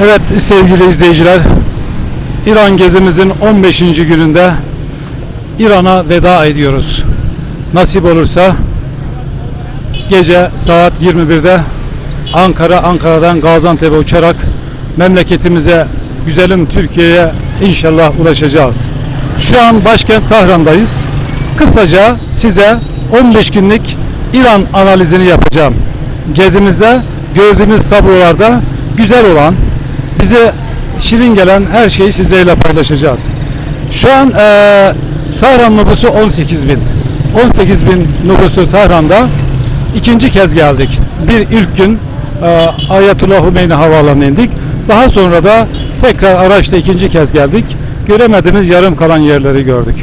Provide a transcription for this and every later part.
Evet sevgili izleyiciler, İran gezimizin 15. gününde İran'a veda ediyoruz. Nasip olursa gece saat 21'de Ankara, Ankara'dan Gaziantep'e uçarak memleketimize, güzelim Türkiye'ye inşallah ulaşacağız. Şu an başkent Tahran'dayız. Kısaca size 15 günlük İran analizini yapacağım. Gezimizde gördüğümüz tablolarda güzel olan, bize şirin gelen her şeyi sizlerle paylaşacağız. Şu an eee Tahran nüfusu 18 bin. 18 bin nüfusu Tahran'da ikinci kez geldik. Bir ilk gün eee Ayetullah Hümeyni Havaalanı'na indik. Daha sonra da tekrar araçta ikinci kez geldik. Göremediğimiz yarım kalan yerleri gördük.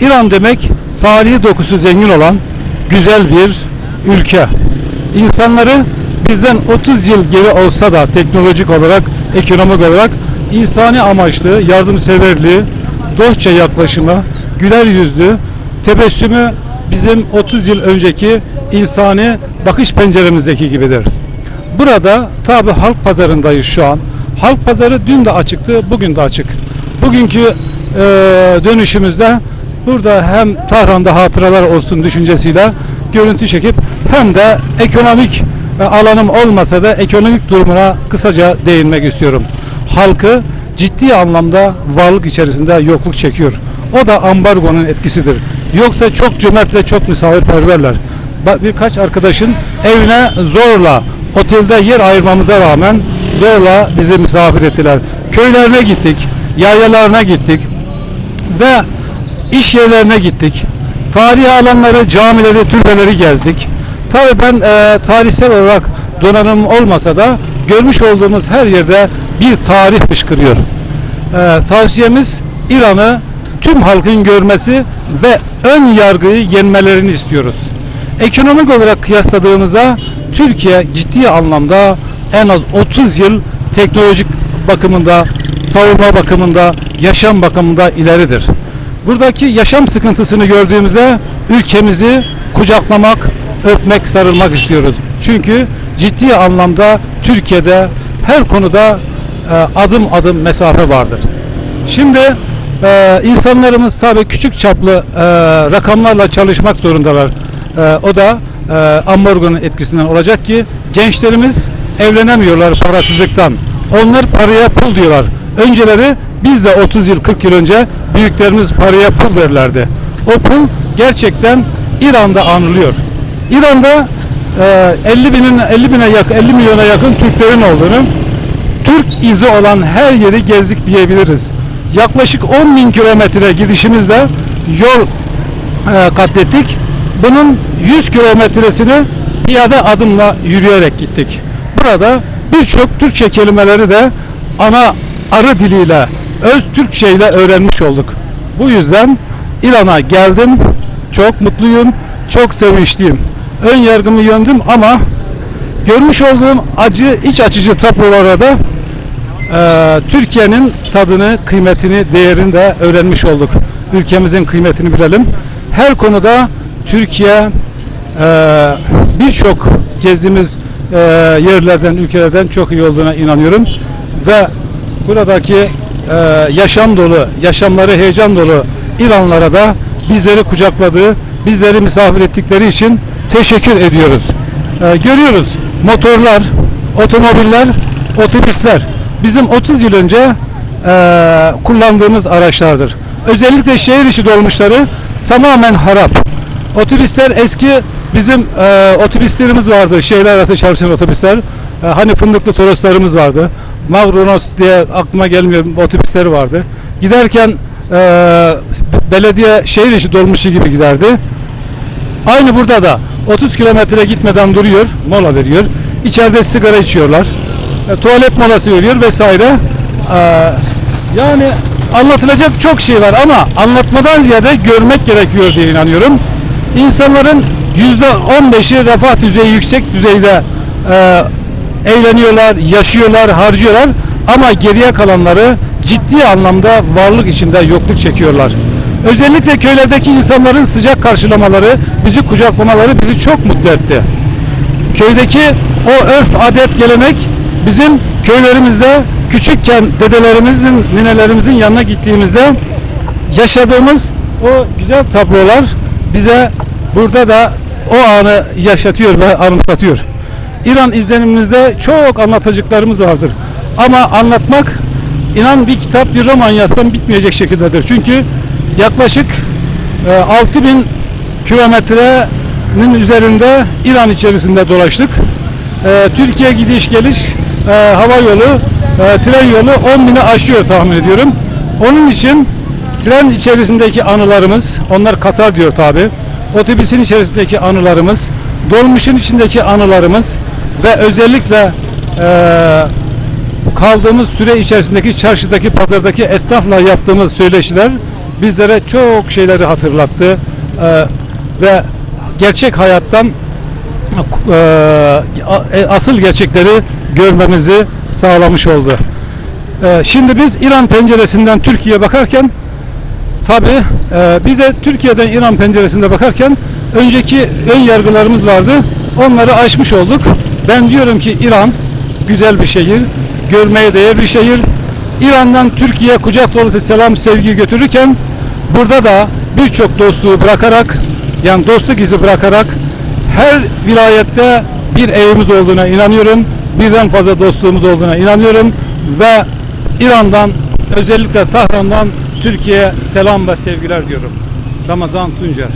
İran demek tarihi dokusu zengin olan güzel bir ülke. İnsanları bizden 30 yıl geri olsa da teknolojik olarak, ekonomik olarak insani amaçlı, yardımseverliği, dostça yaklaşımı, güler yüzlü, tebessümü bizim 30 yıl önceki insani bakış penceremizdeki gibidir. Burada tabi halk pazarındayız şu an. Halk pazarı dün de açıktı, bugün de açık. Bugünkü eee, dönüşümüzde burada hem Tahran'da hatıralar olsun düşüncesiyle görüntü çekip hem de ekonomik e, alanım olmasa da ekonomik durumuna kısaca değinmek istiyorum. Halkı ciddi anlamda varlık içerisinde yokluk çekiyor. O da ambargonun etkisidir. Yoksa çok cömert ve çok misafirperverler. Birkaç arkadaşın evine zorla otelde yer ayırmamıza rağmen zorla bizi misafir ettiler. Köylerine gittik, yaylalarına gittik ve iş yerlerine gittik. Tarihi alanları, camileri, türbeleri gezdik. Tabii ben e, tarihsel olarak donanım olmasa da görmüş olduğumuz her yerde bir tarih fışkırıyor. E, tavsiyemiz İran'ı tüm halkın görmesi ve ön yargıyı yenmelerini istiyoruz. Ekonomik olarak kıyasladığımızda Türkiye ciddi anlamda en az 30 yıl teknolojik bakımında, savunma bakımında, yaşam bakımında ileridir. Buradaki yaşam sıkıntısını gördüğümüzde ülkemizi kucaklamak, öpmek, sarılmak istiyoruz. Çünkü ciddi anlamda Türkiye'de her konuda e, adım adım mesafe vardır. Şimdi e, insanlarımız tabii küçük çaplı e, rakamlarla çalışmak zorundalar. E, o da e, ambargonun etkisinden olacak ki gençlerimiz evlenemiyorlar parasızlıktan. Onlar paraya pul diyorlar. Önceleri biz de 30 yıl 40 yıl önce büyüklerimiz paraya pul verirlerdi. O pul gerçekten İran'da anılıyor. İran'da e, 50 binin 50 bine yakın 50 milyona yakın Türklerin olduğunu Türk izi olan her yeri gezdik diyebiliriz. Yaklaşık 10 bin kilometre gidişimizde yol e, katlettik. Bunun 100 kilometresini piyade adımla yürüyerek gittik. Burada birçok Türkçe kelimeleri de ana arı diliyle, öz Türkçe ile öğrenmiş olduk. Bu yüzden İran'a geldim. Çok mutluyum, çok sevinçliyim. Ön yargımı yöndüm ama görmüş olduğum acı, iç açıcı tablolara da e, Türkiye'nin tadını, kıymetini, değerini de öğrenmiş olduk. Ülkemizin kıymetini bilelim. Her konuda Türkiye e, birçok gezdiğimiz e, yerlerden, ülkelerden çok iyi olduğuna inanıyorum. Ve buradaki e, yaşam dolu, yaşamları heyecan dolu İranlara da bizleri kucakladığı, bizleri misafir ettikleri için teşekkür ediyoruz. E, görüyoruz motorlar, otomobiller, otobüsler bizim 30 yıl önce e, kullandığımız araçlardır. Özellikle şehir içi dolmuşları tamamen harap. Otobüsler eski bizim e, otobüslerimiz vardı. Şehirler arası çalışan otobüsler. E, hani fındıklı toroslarımız vardı. Mavronos diye aklıma gelmiyor otobüsleri vardı. Giderken e, belediye şehir içi dolmuşu gibi giderdi. Aynı burada da 30 kilometre gitmeden duruyor, mola veriyor. İçeride sigara içiyorlar. E, tuvalet molası veriyor vesaire. E, yani anlatılacak çok şey var ama anlatmadan ziyade görmek gerekiyor diye inanıyorum. İnsanların yüzde 15'i refah düzeyi yüksek düzeyde e, eğleniyorlar, yaşıyorlar, harcıyorlar ama geriye kalanları ciddi anlamda varlık içinde yokluk çekiyorlar. Özellikle köylerdeki insanların sıcak karşılamaları, bizi kucaklamaları bizi çok mutlu etti. Köydeki o örf, adet, gelenek bizim köylerimizde küçükken dedelerimizin, ninelerimizin yanına gittiğimizde yaşadığımız o güzel tablolar bize burada da o anı yaşatıyor ve anımsatıyor. İran izlenimimizde çok anlatacaklarımız vardır. Ama anlatmak inan bir kitap bir roman yazsam bitmeyecek şekildedir. Çünkü yaklaşık e, 6000 kilometrenin üzerinde İran içerisinde dolaştık. E, Türkiye gidiş geliş e, hava yolu, e, tren yolu 10 bini aşıyor tahmin ediyorum. Onun için tren içerisindeki anılarımız, onlar Katar diyor tabi. Otobüsün içerisindeki anılarımız, dolmuşun içindeki anılarımız ve özellikle e, kaldığımız süre içerisindeki çarşıdaki, pazardaki esnafla yaptığımız söyleşiler bizlere çok şeyleri hatırlattı E, ve gerçek hayattan e, asıl gerçekleri görmemizi sağlamış oldu. E, şimdi biz İran penceresinden Türkiye'ye bakarken tabi bir de Türkiye'den İran penceresinde bakarken önceki ön yargılarımız vardı. Onları aşmış olduk. Ben diyorum ki İran güzel bir şehir, görmeye değer bir şehir. İran'dan Türkiye kucak dolusu selam sevgi götürürken burada da birçok dostluğu bırakarak yani dostluk izi bırakarak her vilayette bir evimiz olduğuna inanıyorum. Birden fazla dostluğumuz olduğuna inanıyorum ve İran'dan özellikle Tahran'dan Türkiye'ye selam ve sevgiler diyorum. Ramazan Tuncer.